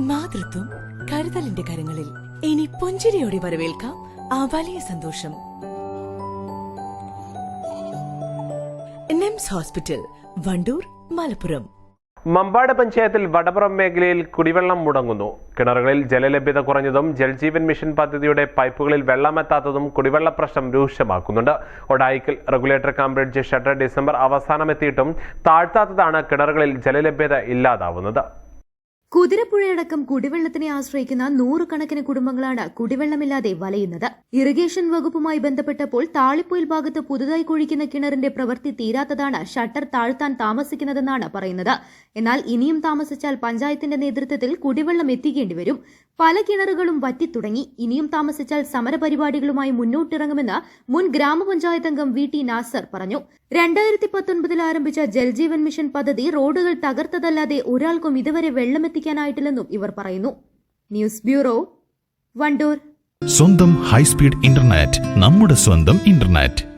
മാതൃത്വം കരുതലിന്റെ കരങ്ങളിൽ. ഇനി പുഞ്ചിരിയോടെ വരവേൽക്കാം ആ വലിയ സന്തോഷം. NIMS hospital Wandoor Malappuram. Mambad പഞ്ചായത്തിൽ വടപുറം മേഖലയിൽ കുടിവെള്ളം മുടങ്ങുന്നു. കിണറുകളിൽ ജലലഭ്യത കുറഞ്ഞതും ജൽജീവൻ മിഷൻ പദ്ധതിയുടെ പൈപ്പുകളിൽ വെള്ളമെത്താത്തതും കുടിവെള്ള പ്രശ്നം രൂക്ഷമാക്കുന്നുണ്ട്. Odayikkal regulator cum shutter December അവസാനമെത്തിയിട്ടും താഴ്ത്താത്തതാണ് കിണറുകളിൽ ജലലഭ്യത ഇല്ലാതാവുന്നത്. കുതിരപ്പുഴയടക്കം കുടിവെള്ളത്തിനെ ആശ്രയിക്കുന്ന നൂറുകണക്കിന് കുടുംബങ്ങളാണ് കുടിവെള്ളമില്ലാതെ വലയുന്നത്. ഇറിഗേഷൻ വകുപ്പുമായി ബന്ധപ്പെട്ടപ്പോൾ താളിപ്പൊയിൽ ഭാഗത്ത് പുതുതായി കുഴിക്കുന്ന കിണറിന്റെ പ്രവൃത്തി തീരാത്തതാണ് ഷട്ടർ താഴ്ത്താൻ താമസിക്കുന്നതെന്നാണ് പറയുന്നത്. എന്നാൽ ഇനിയും താമസിച്ചാൽ പഞ്ചായത്തിന്റെ നേതൃത്വത്തിൽ കുടിവെള്ളം എത്തിക്കേണ്ടി വരും. പല കിണറുകളും വറ്റിത്തുടങ്ങി. ഇനിയും താമസിച്ചാൽ സമരപരിപാടികളുമായി മുന്നോട്ടിറങ്ങുമെന്ന് മുൻ ഗ്രാമപഞ്ചായത്ത് അംഗം വി ടി നാസർ പറഞ്ഞു. രണ്ടായിരത്തി പത്തൊൻപതിൽ ആരംഭിച്ച ജൽജീവൻ മിഷൻ പദ്ധതി റോഡുകൾ തകർത്തതല്ലാതെ ഒരാൾക്കും ഇതുവരെ വെള്ളമെത്തിക്കാനായിട്ടില്ലെന്നും ഇവർ പറയുന്നു. News bureau Wandoor. സ്വന്തം ഹൈസ്പീഡ് ഇന്റർനെറ്റ് നമ്മുടെ സ്വന്തം ഇന്റർനെറ്റ്.